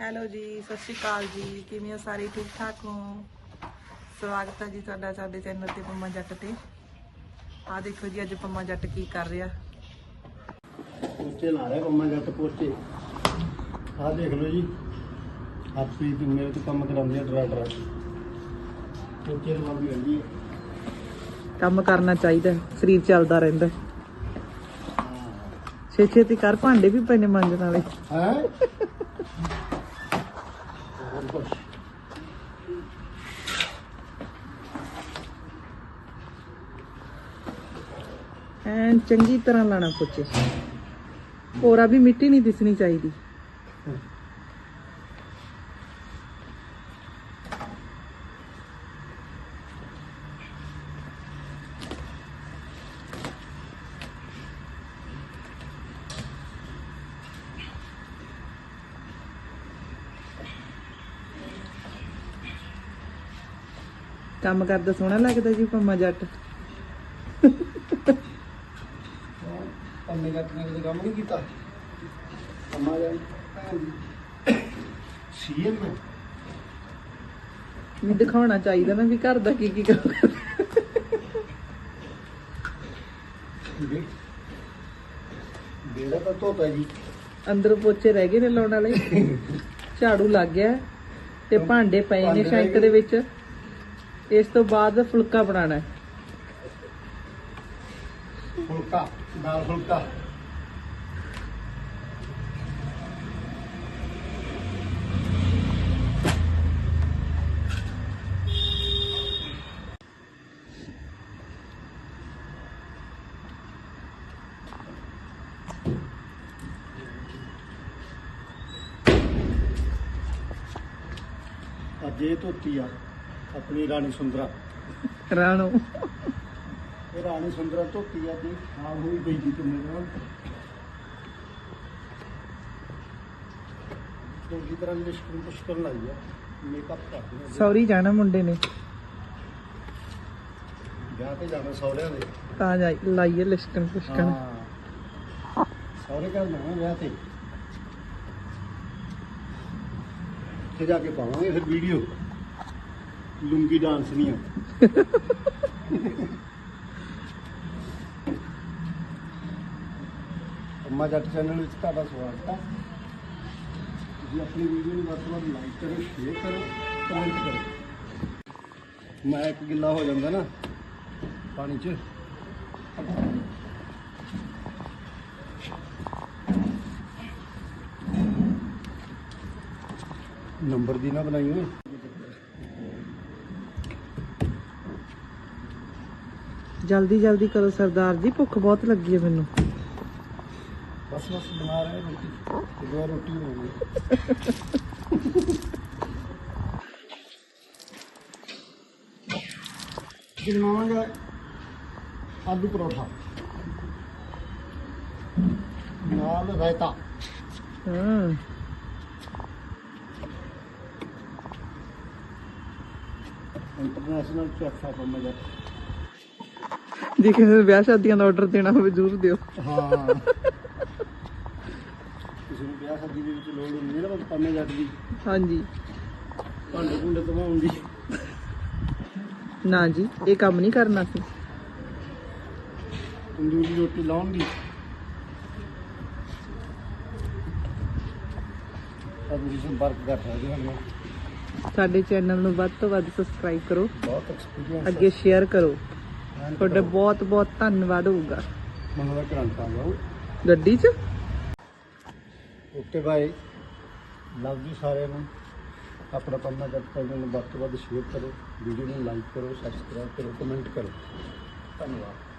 Hello ਜੀ ਸਤਿ ਸ਼੍ਰੀ ਅਕਾਲ ਜੀ। ਕਿਵੇਂ ਹੋ ਸਾਰੇ? ਠੀਕ ਠਾਕ ਹੋ? ਸਵਾਗਤ ਹੈ ਜੀ ਤੁਹਾਡਾ ਸਾਡੇ ਚੈਨਲ ਤੇ ਪੰਮਾ ਜੱਟ ਤੇ। ਆ ਦੇਖੋ ਜੀ ਅੱਜ ਪੰਮਾ ਜੱਟ ਕੀ ਕਰ ਰਿਹਾ। ਪੋਚੇ ਲਾ ਰਿਹਾ ਕੰਮਾਂ ਜੱਟ ਪੋਚੇ ਆਹ ਦੇਖ ਲਓ ਜੀ। ਆਪੀ ਤੇ ਮੇਰੇ ਤੋਂ ਕੰਮ ਕਰਾਉਂਦੀ ਆ ਡਰਾ ਡਰਾ ਪੋਚੇ ਲਵਾ ਵੀ ਰਹਿੰਦੀ ਹੈ। ਕੰਮ ਕਰਨਾ ਚਾਹੀਦਾ ਸਰੀਰ ਚੱਲਦਾ ਰਹਿੰਦਾ। ਹਾਂ। ਛੇ ਛੇਤੀ ਕਰ ਭਾਂਡੇ ਵੀ ਪੈਣੇ ਮਾਂਜਣ ਵਾਲੇ ਹੈ? ਹੋਰ ਐਨ ਚੰਗੀ ਤਰ੍ਹਾਂ ਲਾਣਾ ਪੋਚੇ ਹੋਰਾ ਵੀ ਮਿੱਟੀ ਨਹੀਂ ਦਿਸਣੀ ਚਾਹੀਦੀ। ਕੰਮ ਕਰਦਾ ਸੋਹਣਾ ਲੱਗਦਾ ਜੀ ਪੰਮਾ ਜੱਟ। ਕੰਮੇ ਜੱਟ ਨੇ ਕਦੇ ਕੰਮ ਨਹੀਂ ਕੀਤਾ? ਕੰਮਾਂ ਜੱਟ। ਸੀਐਮ ਹੈ ਵੀ ਦਿਖਾਉਣਾ ਚਾਹੀਦਾ ਨਾ ਵੀ ਘਰ ਦਾ ਕੀ ਕੀ ਕੰਮ ਬੇੜਾ ਤਾਂ ਧੋਤਾ ਜੀ। ਅੰਦਰ ਪੋਚੇ ਰਹਿ ਗਏ ਨੇ ਲਾਉਣ ਵਾਲੇ। ਝਾੜੂ ਲੱਗ ਗਿਆ ਤੇ ਭਾਂਡੇ ਪਏ ਨੇ ਸ਼ੈਂਕ ਦੇ ਵਿੱਚ। ਇਸ ਤੋਂ ਬਾਅਦ ਫੁਲਕਾ ਬਣਾਉਣਾ ਹੈ। ਫੁਲਕਾ ਦਾਲ ਫੁਲਕਾ। ਅੱਜ ਧੋਤੀ ਆ। ਆਪਣੀ ਰਾਣੀ ਸੁੰਦਰਾ। ਰਾਣੋ। ਇਹ ਰਾਣੀ ਸੁੰਦਰਾ ਧੋਤੀ ਆ ਜੀ ਹਾਂ ਹੋਈ ਪਈ ਜੀ ਤੁਮੇ ਨਾਲ। ਚੰਗੀ ਤਰ੍ਹਾਂ ਲਿਸ਼ਕਣ ਪੁਸ਼ਕਣ ਲਾਈ ਆ ਮੇਕਅਪ ਕਰਦੀ ਆ। ਸੌਰੀ ਜਾਣਾ ਮੁੰਡੇ ਨੇ। ਵਿਆਹ ਤੇ ਜਾਣਾ ਸਹੁਰਿਆਂ ਦੇ। ਤਾਂ ਜਾਈ ਲਾਈਏ ਲਿਸ਼ਕਣ ਪੁਸ਼ਕਣ ਹਾਂ। ਘਰ ਜਾਣਾ ਵਿਆਹ ਤੇ। ਉੱਥੇ ਜਾ ਕੇ ਪਾਵਾਂਗੇ ਫਿਰ ਵੀਡੀਓ ਲੁੰਗੀ ਡਾਂਸ ਨਹੀਂ ਆ। ਅੰਮਾ ਜੱਟ ਚੈਨਲ ਵਿੱਚ ਤੁਹਾਡਾ ਸਵਾਗਤ ਹੈ। ਤੁਸੀਂ ਆਪਣੀ ਵੀਡੀਓ ਨੂੰ ਵੱਧ ਤੋਂ ਵੱਧ ਲਾਈਕ ਕਰੋ ਸ਼ੇਅਰ ਕਰੋ ਕਮੈਂਟ ਕਰੋ। ਮੈਂ ਇੱਕ ਗਿੱਲਾ ਹੋ ਜਾਂਦਾ ਨਾ, ਪਾਣੀ 'ਚ। ਨੰਬਰ ਦੀ ਨਾ ਬਣਾਈ ਓਏ ਜਲਦੀ ਜਲਦੀ ਕਰੋ ਸਰਦਾਰ ਜੀ ਭੁੱਖ ਬਹੁਤ ਲੱਗੀ ਹੈ ਮੈਨੂੰ। ਬਸ ਬਸ ਬਣਾ ਰਹੇ ਰੋਟੀ। ਦੋ ਰੋਟੀ ਬਣਾਉਣੀ ਜੀ ਬਣਾਵਾਂਗੇ ਆਲੂ ਪਰੌਠਾ। ਨਾਲ ਰਾਇਤਾ। ਹਾਂ। ਇੰਟਰਨੈਸ਼ਨਲ ਚੈਫ ਆ ਪੰਮਾ ਜੱਟ ਜੇ ਕਿਸੇ ਨੂੰ ਵਿਆਹ ਸ਼ਾਦੀਆਂ ਦਾ ਆਰਡਰ ਦੇਣਾ ਹੋਵੇ ਜ਼ਰੂਰ ਦਿਓ। ਹਾਂ ਕਿਸੇ ਨੂੰ ਵਿਆਹ ਸ਼ਾਦੀ ਦੇ ਵਿੱਚ ਲੋੜ ਹੁੰਦੀ ਹੈ ਨਾ ਪੰਮੇ ਜੱਟ ਦੀ। ਹਾਂਜੀ। ਭਾਂਡੇ ਭੁੰਡੇ ਧਵਾਉਣ ਦੀ। ਨਾ ਜੀ ਇਹ ਕੰਮ ਨਹੀਂ ਕਰਨਾ ਸੀ ਤੰਦੂਰੀ ਰੋਟੀ ਲਾਉਣ ਦੀ। ਤਾਂ ਤੁਸੀਂ ਸੰਪਰਕ ਕਰ ਸਕਦੇ ਹੋ ਸਾਡੇ ਚੈਨਲ ਨੂੰ ਵੱਧ ਤੋਂ ਵੱਧ ਸਬਸਕ੍ਰਾਈਬ ਕਰੋ। ਬਹੁਤ ਐਕਸਪੀਰੀਅੰਸ ਅੱਗੇ ਸ਼ੇਅਰ ਕਰੋ। ਤੁਹਾਡਾ ਬਹੁਤ ਬਹੁਤ ਧੰਨਵਾਦ ਹੋਊਗਾ। ਮਨ ਦਾ ਕਰੰਟ ਆ ਗੱਡੀ 'ਚ? ਓਕੇ ਬਾਈ ਲਵ ਯੂ ਸਾਰਿਆਂ ਨੂੰ। ਆਪਣਾ ਪੰਨਾ ਜੱਟ ਚੈਨਲ ਨੂੰ ਵੱਧ ਤੋਂ ਵੱਧ ਸ਼ੇਅਰ ਕਰੋ। ਵੀਡੀਓ ਨੂੰ ਲਾਈਕ ਕਰੋ ਸਬਸਕ੍ਰਾਈਬ ਕਰੋ ਕਮੈਂਟ ਕਰੋ। ਧੰਨਵਾਦ।